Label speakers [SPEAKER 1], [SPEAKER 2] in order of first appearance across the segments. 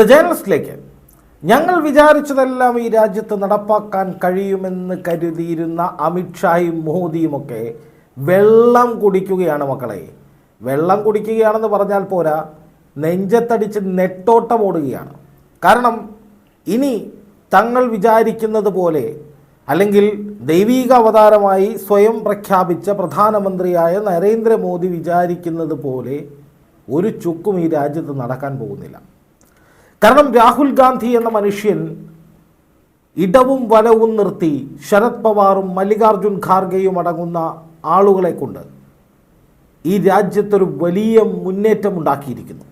[SPEAKER 1] The ജേണലിസ്റ്റിലേക്ക് ഞങ്ങൾ വിചാരിച്ചതെല്ലാം ഈ രാജ്യത്ത് നടപ്പാക്കാൻ കഴിയുമെന്ന് കരുതിയിരുന്ന അമിത്ഷായും മോദിയുമൊക്കെ വെള്ളം കുടിക്കുകയാണ് മക്കളെ. വെള്ളം കുടിക്കുകയാണെന്ന് പറഞ്ഞാൽ പോരാ നെഞ്ചത്തടിച്ച് നെട്ടോട്ടം ഓടുകയാണ്. കാരണം ഇനി തങ്ങൾ വിചാരിക്കുന്നത് പോലെ അല്ലെങ്കിൽ ദൈവീക അവതാരമായി സ്വയം പ്രഖ്യാപിച്ച പ്രധാനമന്ത്രിയായ നരേന്ദ്രമോദി വിചാരിക്കുന്നത് പോലെ ഒരു ചുക്കും ഈ രാജ്യത്ത് നടക്കാൻ പോകുന്നില്ല. കാരണം രാഹുൽ ഗാന്ധി എന്ന മനുഷ്യൻ ഇടവും വലവും നിർത്തി ശരത് പവാറും മല്ലികാർജുൻ ഖാർഗെയും അടങ്ങുന്ന ആളുകളെ കൊണ്ട് ഈ രാജ്യത്തൊരു വലിയ മുന്നേറ്റം ഉണ്ടാക്കിയിരിക്കുന്നു.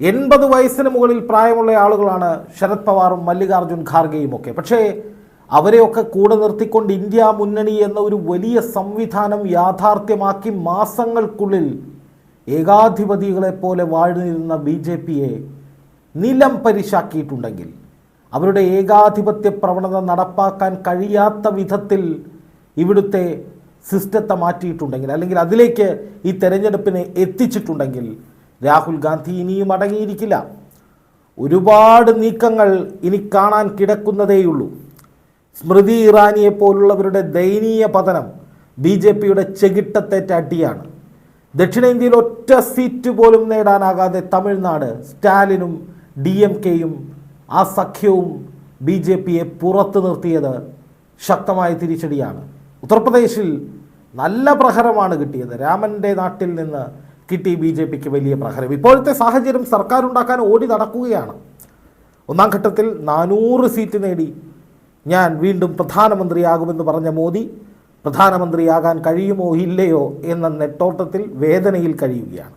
[SPEAKER 1] എൺപത് വയസ്സിന് മുകളിൽ പ്രായമുള്ള ആളുകളാണ് ശരത് പവാറും മല്ലികാർജുൻ ഖാർഗെയും ഒക്കെ. പക്ഷേ അവരെയൊക്കെ കൂടെ നിർത്തിക്കൊണ്ട് ഇന്ത്യ മുന്നണി എന്ന ഒരു വലിയ സംവിധാനം യാഥാർത്ഥ്യമാക്കി മാസങ്ങൾക്കുള്ളിൽ ഏകാധിപതികളെപ്പോലെ വാഴുന്നിരുന്ന ബി ജെ പിയെ നിലം പരിശാക്കിയിട്ടുണ്ടെങ്കിൽ അവരുടെ ഏകാധിപത്യ പ്രവണത നടപ്പാക്കാൻ കഴിയാത്ത വിധത്തിൽ ഇവിടുത്തെ സിസ്റ്റത്തെ മാറ്റിയിട്ടുണ്ടെങ്കിൽ അല്ലെങ്കിൽ അതിലേക്ക് ഈ തെരഞ്ഞെടുപ്പിനെ എത്തിച്ചിട്ടുണ്ടെങ്കിൽ രാഹുൽ ഗാന്ധി ഇനിയും അടങ്ങിയിരിക്കില്ല. ഒരുപാട് നീക്കങ്ങൾ ഇനി കാണാൻ കിടക്കുന്നതേയുള്ളൂ. സ്മൃതി ഇറാനിയെ പോലുള്ളവരുടെ ദയനീയ പതനം ബി ജെ പിയുടെ ചെകിട്ടത്തേറ്റ അടിയാണ്. ദക്ഷിണേന്ത്യയിൽ ഒറ്റ സീറ്റ് പോലും നേടാനാകാതെ തമിഴ്നാട് സ്റ്റാലിനും ഡി എം കെയും ആ സഖ്യവും ബി ജെ പിയെ പുറത്തു നിർത്തിയത് ശക്തമായ തിരിച്ചടിയാണ്. ഉത്തർപ്രദേശിൽ നല്ല പ്രഹരമാണ് കിട്ടിയത്. രാമന്റെ നാട്ടിൽ നിന്ന് കിട്ടി ബി ജെ പിക്ക് വലിയ പ്രഹരം. ഇപ്പോഴത്തെ സാഹചര്യം സർക്കാർ ഉണ്ടാക്കാൻ ഓടി നടക്കുകയാണ്. ഒന്നാം ഘട്ടത്തിൽ നാനൂറ് സീറ്റ് നേടി ഞാൻ വീണ്ടും പ്രധാനമന്ത്രിയാകുമെന്ന് പറഞ്ഞ മോദി പ്രധാനമന്ത്രിയാകാൻ കഴിയുമോ ഇല്ലയോ? എന്ന നെട്ടോട്ടത്തിൽ വേദനയിൽ കഴിയുകയാണ്.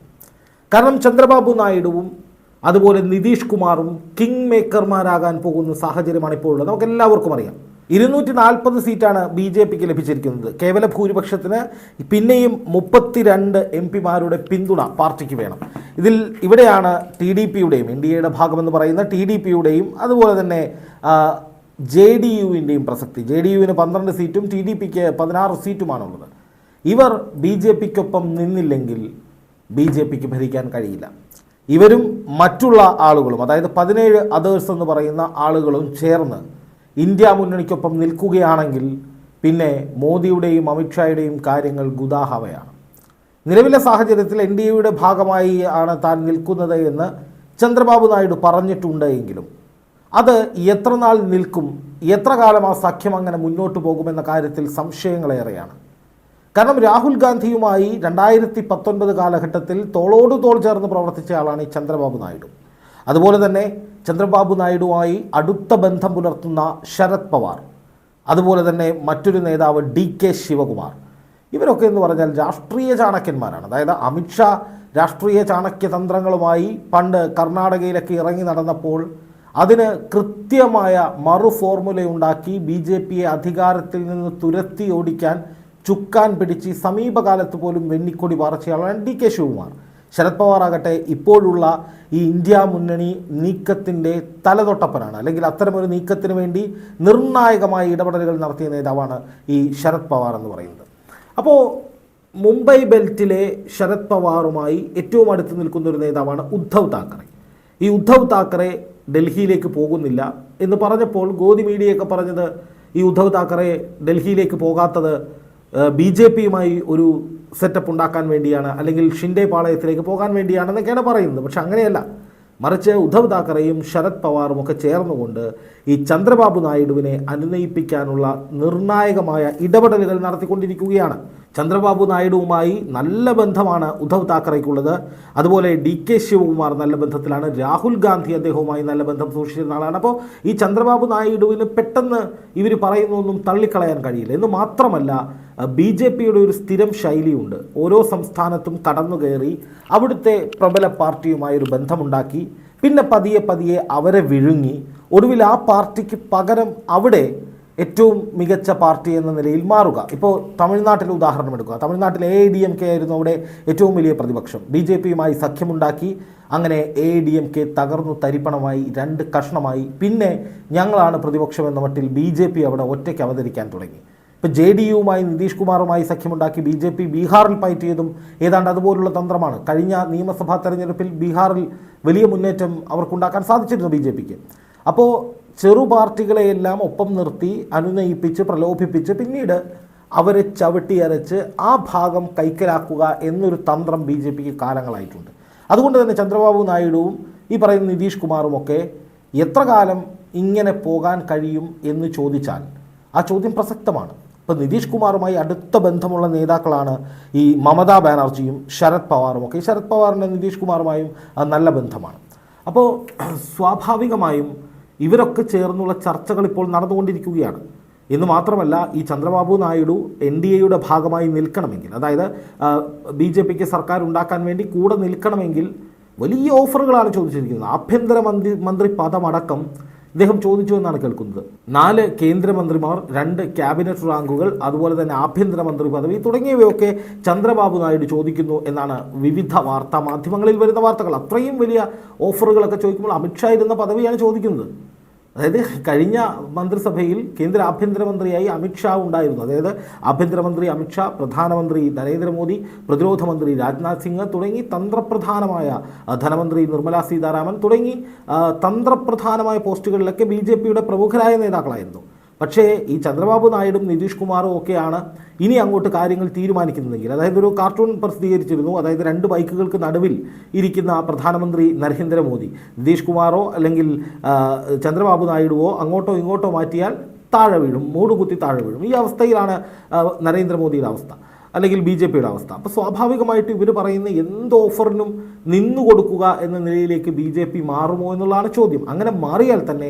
[SPEAKER 1] കാരണം ചന്ദ്രബാബു നായിഡുവും അതുപോലെ നിതീഷ് കുമാറും കിങ് മേക്കർമാരാകാൻ പോകുന്ന സാഹചര്യമാണ് ഇപ്പോൾ ഉള്ളത്. നമുക്ക് എല്ലാവർക്കും അറിയാം. ഇരുന്നൂറ്റി നാൽപ്പത് സീറ്റാണ് ബി ജെ പിക്ക് ലഭിച്ചിരിക്കുന്നത്. കേവല ഭൂരിപക്ഷത്തിന് പിന്നെയും മുപ്പത്തിരണ്ട് എം പിമാരുടെ പിന്തുണ പാർട്ടിക്ക് വേണം. ഇതിൽ ഇവിടെയാണ് ടി ഡി പിയുടെയും എയുടെ ഭാഗമെന്ന് പറയുന്ന ടി ഡി പിയുടെയും അതുപോലെ തന്നെ ജെ ഡി യുവിന്റെയും പ്രസക്തി. ജെ ഡി യുവിന് പന്ത്രണ്ട് സീറ്റും ടി ഡി പിക്ക് പതിനാറ് സീറ്റുമാണുള്ളത്. ഇവർ ബി ജെ പിക്കൊപ്പം നിന്നില്ലെങ്കിൽ ബി ജെ പിക്ക് ഭരിക്കാൻ കഴിയില്ല. ഇവരും മറ്റുള്ള ആളുകളും അതായത് പതിനേഴ് അതേഴ്സ് എന്ന് പറയുന്ന ആളുകളും ചേർന്ന് ഇന്ത്യ മുന്നണിക്കൊപ്പം നിൽക്കുകയാണെങ്കിൽ പിന്നെ മോദിയുടെയും അമിത്ഷായുടെയും കാര്യങ്ങൾ ഗുദാഹവയാണ് നിലവിലെ സാഹചര്യത്തിൽ എൻ ഡി എയുടെ ഭാഗമായി ആണ് താൻ നിൽക്കുന്നത് എന്ന് ചന്ദ്രബാബു നായിഡു പറഞ്ഞിട്ടുണ്ട് എങ്കിലും അത് എത്ര നാൾ നിൽക്കും എത്ര കാലം ആ സഖ്യം അങ്ങനെ മുന്നോട്ട് പോകുമെന്ന കാര്യത്തിൽ സംശയങ്ങളേറെയാണ്. കാരണം രാഹുൽ ഗാന്ധിയുമായി രണ്ടായിരത്തി പത്തൊൻപത് കാലഘട്ടത്തിൽ തോളോട് തോൾ ചേർന്ന് പ്രവർത്തിച്ച ആളാണ് ഈ ചന്ദ്രബാബു നായിഡു. അതുപോലെ തന്നെ ചന്ദ്രബാബു നായിഡുമായി അടുത്ത ബന്ധം പുലർത്തുന്ന ശരത് പവാർ. അതുപോലെ തന്നെ മറ്റൊരു നേതാവ് ഡി കെ ശിവകുമാർ. ഇവരൊക്കെ എന്ന് പറഞ്ഞാൽ രാഷ്ട്രീയ ചാണക്യന്മാരാണ്. അതായത് അമിത്ഷാ രാഷ്ട്രീയ ചാണക്യ തന്ത്രങ്ങളുമായി പണ്ട് കർണാടകയിലൊക്കെ ഇറങ്ങി നടന്നപ്പോൾ അതിന് കൃത്യമായ മറു ഫോർമുലയുണ്ടാക്കി ബി ജെ പിയെ അധികാരത്തിൽ നിന്ന് തുരത്തി ഓടിക്കാൻ ചുക്കാൻ പിടിച്ച് സമീപകാലത്ത് പോലും വെണ്ണിക്കൊടി പാർച്ചയാളാണ് ഡി കെ ശിവകുമാർ. ശരത് പവാർ ആകട്ടെ ഇപ്പോഴുള്ള ഈ ഇന്ത്യ മുന്നണി നീക്കത്തിന്റെ തലതൊട്ടപ്പനാണ്. അല്ലെങ്കിൽ അത്തരമൊരു നീക്കത്തിന് വേണ്ടി നിർണായകമായ ഇടപെടലുകൾ നടത്തിയ നേതാവാണ് ഈ ശരത് പവാർ എന്ന് പറയുന്നത്. അപ്പോൾ മുംബൈ ബെൽറ്റിലെ ശരത് പവാറുമായി ഏറ്റവും അടുത്ത് നിൽക്കുന്ന ഒരു നേതാവാണ് ഉദ്ധവ് താക്കറെ. ഈ ഉദ്ധവ് താക്കറെ ഡൽഹിയിലേക്ക് പോകുന്നില്ല എന്ന് പറഞ്ഞപ്പോൾ ഗോദി മീഡിയയൊക്കെ പറഞ്ഞത് ഈ ഉദ്ധവ് താക്കറെ ഡൽഹിയിലേക്ക് പോകാത്തത് ബി ജെ പിയുമായി ഒരു സെറ്റപ്പ് ഉണ്ടാക്കാൻ വേണ്ടിയാണ് അല്ലെങ്കിൽ ഷിൻഡെ പാളയത്തിലേക്ക് പോകാൻ വേണ്ടിയാണെന്നൊക്കെയാണ് പറയുന്നത്. പക്ഷെ അങ്ങനെയല്ല. മറിച്ച് ഉദ്ധവ് താക്കറെയും ശരത് പവാറും ഒക്കെ ചേർന്നുകൊണ്ട് ഈ ചന്ദ്രബാബു നായിഡുവിനെ അനുനയിപ്പിക്കാനുള്ള നിർണായകമായ ഇടപെടലുകൾ നടത്തിക്കൊണ്ടിരിക്കുകയാണ്. ചന്ദ്രബാബു നായിഡുവുമായി നല്ല ബന്ധമാണ് ഉദ്ധവ് താക്കറയ്ക്കുള്ളത് അതുപോലെ ഡി കെ ശിവകുമാർ നല്ല ബന്ധത്തിലാണ്. രാഹുൽ ഗാന്ധി അദ്ദേഹവുമായി നല്ല ബന്ധം സൂക്ഷിച്ചിരുന്ന ആളാണ്. അപ്പോൾ ഈ ചന്ദ്രബാബു നായിഡുവിന് പെട്ടെന്ന് ഇവർ പറയുന്നൊന്നും തള്ളിക്കളയാൻ കഴിയില്ല. എന്ന് മാത്രമല്ല ബി ജെ പിയുടെ ഒരു സ്ഥിരം ശൈലിയുണ്ട്. ഓരോ സംസ്ഥാനത്തും കടന്നു കയറി അവിടുത്തെ പ്രബല പാർട്ടിയുമായി ഒരു ബന്ധമുണ്ടാക്കി പിന്നെ പതിയെ പതിയെ അവരെ വിഴുങ്ങി. ഒടുവിൽ ആ പാർട്ടിക്ക് പകരം അവിടെ ഏറ്റവും മികച്ച പാർട്ടി എന്ന നിലയിൽ മാറുക. ഇപ്പോൾ തമിഴ്നാട്ടിൽ ഉദാഹരണം എടുക്കുക. തമിഴ്നാട്ടിൽ എ ഡി എം കെ ആയിരുന്നു അവിടെ ഏറ്റവും വലിയ പ്രതിപക്ഷം. ബി ജെ പിയുമായി സഖ്യമുണ്ടാക്കി അങ്ങനെ എ ഡി എം കെ തകർന്നു തരിപ്പണമായി രണ്ട് കഷ്ണമായി. പിന്നെ ഞങ്ങളാണ് പ്രതിപക്ഷം എന്ന മട്ടിൽ ബി ജെ പി അവിടെ ഒറ്റയ്ക്ക് അവതരിക്കാൻ തുടങ്ങി. ഇപ്പോൾ ജെ ഡി യുവുമായി നിതീഷ് കുമാറുമായി സഖ്യമുണ്ടാക്കി ബി ജെ പി ബീഹാറിൽ പയറ്റിയതും ഏതാണ്ട് അതുപോലുള്ള തന്ത്രമാണ്. കഴിഞ്ഞ നിയമസഭാ തെരഞ്ഞെടുപ്പിൽ ബീഹാറിൽ വലിയ മുന്നേറ്റം അവർക്കുണ്ടാക്കാൻ സാധിച്ചിരുന്നു ബി ജെ പിക്ക്. അപ്പോൾ ചെറു പാർട്ടികളെയെല്ലാം ഒപ്പം നിർത്തി അനുനയിപ്പിച്ച് പ്രലോഭിപ്പിച്ച് പിന്നീട് അവരെ ചവിട്ടിയരച്ച് ആ ഭാഗം കൈക്കലാക്കുക എന്നൊരു തന്ത്രം ബി ജെ പിക്ക് കാലങ്ങളായിട്ടുണ്ട്. അതുകൊണ്ട് തന്നെ ചന്ദ്രബാബു നായിഡുവും ഈ പറയുന്ന നിതീഷ് കുമാറും ഒക്കെ എത്ര കാലം ഇങ്ങനെ പോകാൻ കഴിയും എന്ന് ചോദിച്ചാൽ ആ ചോദ്യം പ്രസക്തമാണ്. ഇപ്പോൾ നിതീഷ് കുമാറുമായി അടുത്ത ബന്ധമുള്ള നേതാക്കളാണ് ഈ മമതാ ബാനർജിയും ശരത് പവാറും ഒക്കെ. ശരത് പവാറിന്റെ നിതീഷ് കുമാറുമായും നല്ല ബന്ധമാണ്. അപ്പോൾ സ്വാഭാവികമായും ഇവരൊക്കെ ചേർന്നുള്ള ചർച്ചകൾ ഇപ്പോൾ നടന്നുകൊണ്ടിരിക്കുകയാണ്. എന്ന് മാത്രമല്ല ഈ ചന്ദ്രബാബു നായിഡു എൻ ഡി എയുടെ ഭാഗമായി നിൽക്കണമെങ്കിൽ അതായത് ബി ജെ പിക്ക് സർക്കാർ ഉണ്ടാക്കാൻ വേണ്ടി കൂടെ നിൽക്കണമെങ്കിൽ വലിയ ഓഫറുകളാണ് ചോദിച്ചിരിക്കുന്നത്. ആഭ്യന്തര മന്ത്രി മന്ത്രി പദമടക്കം ഇദ്ദേഹം ചോദിച്ചു എന്നാണ് കേൾക്കുന്നത്. നാല് കേന്ദ്രമന്ത്രിമാർ രണ്ട് ക്യാബിനറ്റ് റാങ്കുകൾ അതുപോലെ തന്നെ ആഭ്യന്തരമന്ത്രി പദവി തുടങ്ങിയവയൊക്കെ ചന്ദ്രബാബു നായിഡു ചോദിക്കുന്നു എന്നാണ് വിവിധ വാർത്താ മാധ്യമങ്ങളിൽ വരുന്ന വാർത്തകൾ. അത്രയും വലിയ ഓഫറുകളൊക്കെ ചോദിക്കുമ്പോൾ അമിത്ഷാ ഇരുന്ന പദവിയാണ് ചോദിക്കുന്നത്. അതായത് കഴിഞ്ഞ മന്ത്രിസഭയിൽ കേന്ദ്ര ആഭ്യന്തരമന്ത്രിയായി അമിത്ഷാ ഉണ്ടായിരുന്നു. അതായത് ആഭ്യന്തരമന്ത്രി അമിത്ഷാ പ്രധാനമന്ത്രി നരേന്ദ്രമോദി പ്രതിരോധ മന്ത്രി രാജ്നാഥ് സിംഗ് തുടങ്ങി തന്ത്രപ്രധാനമായ ധനമന്ത്രി നിർമ്മലാ സീതാരാമൻ തുടങ്ങി തന്ത്രപ്രധാനമായ പോസ്റ്റുകളിലൊക്കെ ബി പ്രമുഖരായ നേതാക്കളായിരുന്നു. പക്ഷേ ഈ ചന്ദ്രബാബു നായിഡും നിതീഷ് കുമാറും ഒക്കെയാണ് ഇനി അങ്ങോട്ട് കാര്യങ്ങൾ തീരുമാനിക്കുന്നതെങ്കിൽ. അതായത് ഒരു കാർട്ടൂൺ പ്രസിദ്ധീകരിച്ചിരുന്നു. അതായത് രണ്ട് ബൈക്കുകൾക്ക് നടുവിൽ ഇരിക്കുന്ന പ്രധാനമന്ത്രി നരേന്ദ്രമോദി. നിതീഷ് കുമാറോ അല്ലെങ്കിൽ ചന്ദ്രബാബു നായിഡുവോ അങ്ങോട്ടോ ഇങ്ങോട്ടോ മാറ്റിയാൽ താഴെ വീഴും. മൂടുകുത്തി താഴെ വീഴും. ഈ അവസ്ഥയിലാണ് നരേന്ദ്രമോദിയുടെ അവസ്ഥ. അല്ലെങ്കിൽ ബി ജെ പിയുടെ അവസ്ഥ. അപ്പോൾ സ്വാഭാവികമായിട്ട് ഇവർ പറയുന്ന എന്ത് ഓഫറിനും നിന്നു കൊടുക്കുക എന്ന നിലയിലേക്ക് ബി ജെ പി മാറുമോ എന്നുള്ളതാണ് ചോദ്യം. അങ്ങനെ മാറിയാൽ തന്നെ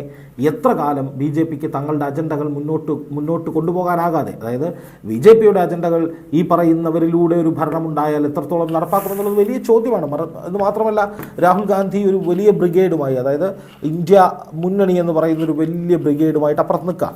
[SPEAKER 1] എത്ര കാലം ബി ജെ പിക്ക് തങ്ങളുടെ അജണ്ടകൾ മുന്നോട്ട് മുന്നോട്ട് കൊണ്ടുപോകാനാകാതെ അതായത് ബി ജെ പിയുടെ അജണ്ടകൾ ഈ പറയുന്നവരിലൂടെ ഒരു ഭരണമുണ്ടായാൽ എത്രത്തോളം നടപ്പാക്കുമെന്നുള്ളത് വലിയ ചോദ്യമാണ്. എന്ന് മാത്രമല്ല രാഹുൽ ഗാന്ധി ഒരു വലിയ ബ്രിഗേഡുമായി അതായത് ഇന്ത്യ മുന്നണി എന്ന് പറയുന്ന ഒരു വലിയ ബ്രിഗേഡുമായിട്ട് അപ്പുറത്ത് നിൽക്കാം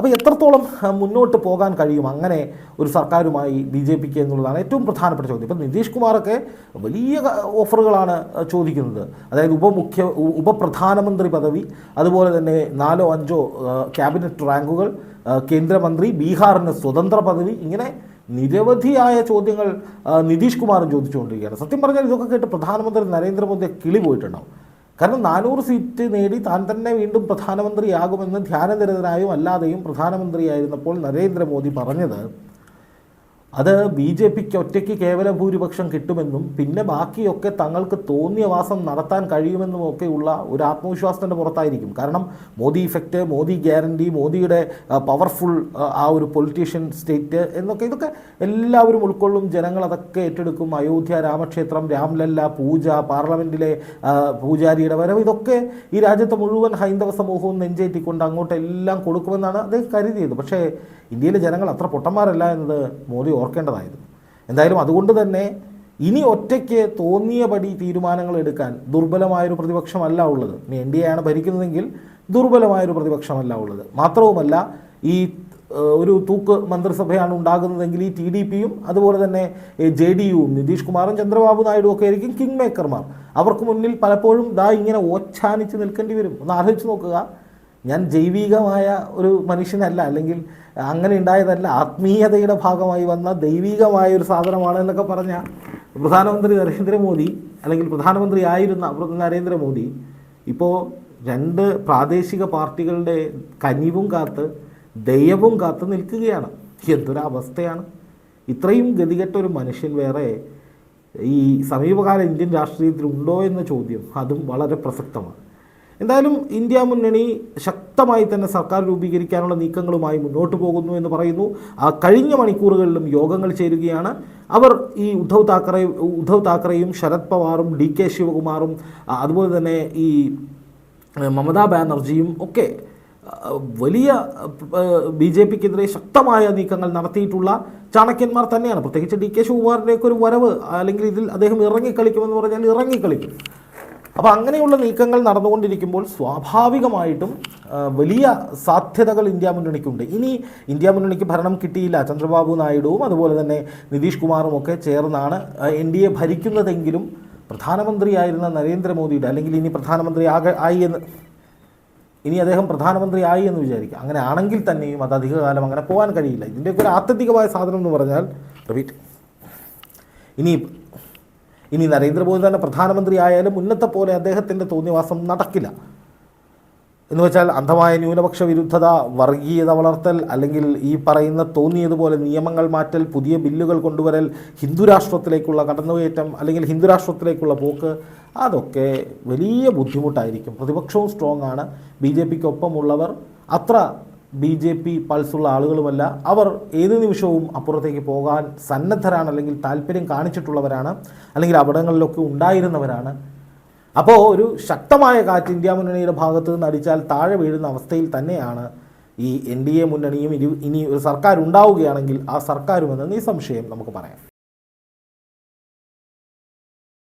[SPEAKER 1] അപ്പോൾ എത്രത്തോളം മുന്നോട്ട് പോകാൻ കഴിയും അങ്ങനെ ഒരു സർക്കാരുമായി ബി ജെ പിക്ക് എന്നുള്ളതാണ് ഏറ്റവും പ്രധാനപ്പെട്ട ചോദ്യം. ഇപ്പം നിതീഷ് കുമാറൊക്കെ വലിയ ഓഫറുകളാണ് ചോദിക്കുന്നത്. അതായത് ഉപമുഖ്യ ഉപപ്രധാനമന്ത്രി പദവി അതുപോലെ തന്നെ നാലോ അഞ്ചോ ക്യാബിനറ്റ് റാങ്കുകൾ കേന്ദ്രമന്ത്രി ബീഹാറിന് സ്വതന്ത്ര പദവി ഇങ്ങനെ നിരവധിയായ ചോദ്യങ്ങൾ നിതീഷ് കുമാറും ചോദിച്ചുകൊണ്ടിരിക്കുകയാണ്. സത്യം പറഞ്ഞാൽ ഇതൊക്കെ കേട്ട് പ്രധാനമന്ത്രി നരേന്ദ്രമോദിയെ കിളി പോയിട്ടുണ്ടാവും. കാരണം നാനൂറ് സീറ്റ് നേടി താൻ തന്നെ വീണ്ടും പ്രധാനമന്ത്രിയാകുമെന്ന് ധ്യാനനിരതനായും അല്ലാതെയും പ്രധാനമന്ത്രിയായിരുന്നപ്പോൾ നരേന്ദ്രമോദി പറഞ്ഞത് അത് ബി ജെ പിക്ക് ഒറ്റയ്ക്ക് കേവല ഭൂരിപക്ഷം കിട്ടുമെന്നും പിന്നെ ബാക്കിയൊക്കെ തങ്ങൾക്ക് തോന്നിയ വാസം നടത്താൻ കഴിയുമെന്നും ഒക്കെയുള്ള ഒരു ആത്മവിശ്വാസത്തിന്റെ പുറത്തായിരിക്കും. കാരണം മോദി ഇഫക്റ്റ് മോദി ഗ്യാരണ്ടി മോദിയുടെ പവർഫുൾ ആ ഒരു പൊളിറ്റീഷ്യൻ സ്റ്റേറ്റ് എന്നൊക്കെ ഇതൊക്കെ എല്ലാവരും ഉൾക്കൊള്ളും. ജനങ്ങൾ അതൊക്കെ ഏറ്റെടുക്കും. അയോധ്യ രാമക്ഷേത്രം രാംലല്ല പൂജ പാർലമെന്റിലെ പൂജാരിയുടെ വരവ് ഇതൊക്കെ ഈ രാജ്യത്തെ മുഴുവൻ ഹൈന്ദവ സമൂഹവും നെഞ്ചേറ്റിക്കൊണ്ട് അങ്ങോട്ട് എല്ലാം കൊടുക്കുമെന്നാണ് അദ്ദേഹം കരുതിയത്. പക്ഷേ ഇന്ത്യയിലെ ജനങ്ങൾ അത്ര പൊട്ടന്മാരല്ല എന്നത് മോദി ഓർക്കേണ്ടതായിരുന്നു എന്തായാലും അതുകൊണ്ട് തന്നെ ഇനി ഒറ്റയ്ക്ക് തോന്നിയപടി തീരുമാനങ്ങൾ എടുക്കാൻ ദുർബലമായൊരു പ്രതിപക്ഷമല്ല ഉള്ളത്. ഇനി എൻ ഡി എ ആണ് ഭരിക്കുന്നതെങ്കിൽ ദുർബലമായൊരു പ്രതിപക്ഷമല്ല ഉള്ളത്. മാത്രവുമല്ല ഈ ഒരു തൂക്ക് മന്ത്രിസഭയാണ് ഉണ്ടാകുന്നതെങ്കിൽ ഈ ടി ഡി പിയും അതുപോലെ തന്നെ ജെ ഡി യുവും നിതീഷ് കുമാറും ചന്ദ്രബാബു നായിഡുവും ഒക്കെ ആയിരിക്കും കിങ് മേക്കർമാർ അവർക്ക് മുന്നിൽ പലപ്പോഴും ദാ ഇങ്ങനെ ഓച്ഛാനിച്ച് നിൽക്കേണ്ടി വരും. ഒന്ന് ആലോചിച്ച് നോക്കുക. ഞാൻ ജൈവികമായ ഒരു മനുഷ്യനല്ല അല്ലെങ്കിൽ അങ്ങനെ ഉണ്ടായതല്ല ആത്മീയതയുടെ ഭാഗമായി വന്ന ദൈവികമായ ഒരു സാധനമാണ് എന്നൊക്കെ പറഞ്ഞ പ്രധാനമന്ത്രി നരേന്ദ്രമോദി അല്ലെങ്കിൽ പ്രധാനമന്ത്രി ആയിരുന്ന നരേന്ദ്രമോദി ഇപ്പോൾ രണ്ട് പ്രാദേശിക പാർട്ടികളുടെ കനിവും കാത്ത് ദൈവവും കാത്ത് നിൽക്കുകയാണ്. എന്തൊരു അവസ്ഥയാണ് ഇത്രയും ഗതികെട്ട ഒരു മനുഷ്യൻ വേറെ ഈ സമീപകാല ഇന്ത്യൻ രാഷ്ട്രീയത്തിൽ ഉണ്ടോ എന്ന ചോദ്യം അതും വളരെ പ്രസക്തമാണ്. എന്തായാലും ഇന്ത്യ മുന്നണി ശക്തമായി തന്നെ സർക്കാർ രൂപീകരിക്കാനുള്ള നീക്കങ്ങളുമായി മുന്നോട്ട് പോകുന്നു എന്ന് പറയുന്നു. ആ കഴിഞ്ഞ മണിക്കൂറുകളിലും യോഗങ്ങൾ ചേരുകയാണ്. അവർ ഈ ഉദ്ധവ് താക്കറെ ഉദ്ധവ് താക്കറെയും ശരത് പവാറും ഡി കെ ശിവകുമാറും അതുപോലെ തന്നെ ഈ മമതാ ബാനർജിയും ഒക്കെ വലിയ ബി ജെ പിക്കെതിരെ ശക്തമായ നീക്കങ്ങൾ നടത്തിയിട്ടുള്ള ചാണക്യന്മാർ തന്നെയാണ്. പ്രത്യേകിച്ച് ഡി കെ ശിവകുമാറിന്റെയൊക്കെ ഒരു വരവ് അല്ലെങ്കിൽ ഇതിൽ അദ്ദേഹം ഇറങ്ങിക്കളിക്കുമെന്ന് പറഞ്ഞാൽ ഇറങ്ങിക്കളിക്കും. അപ്പോൾ അങ്ങനെയുള്ള നീക്കങ്ങൾ നടന്നുകൊണ്ടിരിക്കുമ്പോൾ സ്വാഭാവികമായിട്ടും വലിയ സാധ്യതകൾ ഇന്ത്യ മുന്നണിക്കുണ്ട്. ഇനി ഇന്ത്യ മുന്നണിക്ക് ഭരണം കിട്ടിയില്ല. ചന്ദ്രബാബു നായിഡുവും അതുപോലെ തന്നെ നിതീഷ് കുമാറും ഒക്കെ ചേർന്നാണ് എൻ ഡി എ ഭരിക്കുന്നതെങ്കിലും പ്രധാനമന്ത്രിയായിരുന്ന നരേന്ദ്രമോദിയുടെ അല്ലെങ്കിൽ ഇനി പ്രധാനമന്ത്രി ആക ആയി എന്ന് ഇനി അദ്ദേഹം പ്രധാനമന്ത്രി ആയി എന്ന് വിചാരിക്കുക അങ്ങനെ ആണെങ്കിൽ തന്നെയും അത് അധികകാലം അങ്ങനെ പോകാൻ കഴിയില്ല. ഇതിന്റെയൊക്കെ ഒരു ആത്യന്തികമായ സാധനം എന്ന് പറഞ്ഞാൽ റിപ്പീറ്റ്. ഇനി ഇനി നരേന്ദ്രമോദി തന്നെ പ്രധാനമന്ത്രി ആയാലും മുന്നത്തെ പോലെ അദ്ദേഹത്തിന്റെ തോന്നിവാസം നടക്കില്ല. എന്ന് വെച്ചാൽ അന്ധമായ ന്യൂനപക്ഷ വിരുദ്ധത വർഗീയത വളർത്തൽ അല്ലെങ്കിൽ ഈ പറയുന്ന തോന്നിയതുപോലെ നിയമങ്ങൾ മാറ്റൽ പുതിയ ബില്ലുകൾ കൊണ്ടുവരൽ ഹിന്ദുരാഷ്ട്രത്തിലേക്കുള്ള കടന്നുകയറ്റം അല്ലെങ്കിൽ ഹിന്ദുരാഷ്ട്രത്തിലേക്കുള്ള പോക്ക് അതൊക്കെ വലിയ ബുദ്ധിമുട്ടായിരിക്കും. പ്രതിപക്ഷവും സ്ട്രോങ് ആണ്. ബി ജെ പിക്കൊപ്പമുള്ളവർ അത്ര ബി ജെ പി പൾസുള്ള ആളുകളുമല്ല. അവർ ഏത് നിമിഷവും അപ്പുറത്തേക്ക് പോകാൻ സന്നദ്ധരാണ് അല്ലെങ്കിൽ താല്പര്യം കാണിച്ചിട്ടുള്ളവരാണ് അല്ലെങ്കിൽ അവിടങ്ങളിലൊക്കെ ഉണ്ടായിരുന്നവരാണ്. അപ്പോൾ ഒരു ശക്തമായ കാറ്റ് ഇന്ത്യ മുന്നണിയുടെ ഭാഗത്ത് നിന്ന് അടിച്ചാൽ താഴെ വീഴുന്ന അവസ്ഥയിൽ തന്നെയാണ് ഈ എൻ ഡി എ മുന്നണിയും ഇനി ഒരു സർക്കാർ ഉണ്ടാവുകയാണെങ്കിൽ ആ സർക്കാരുമെന്ന് നിസ്സംശയം നമുക്ക് പറയാം.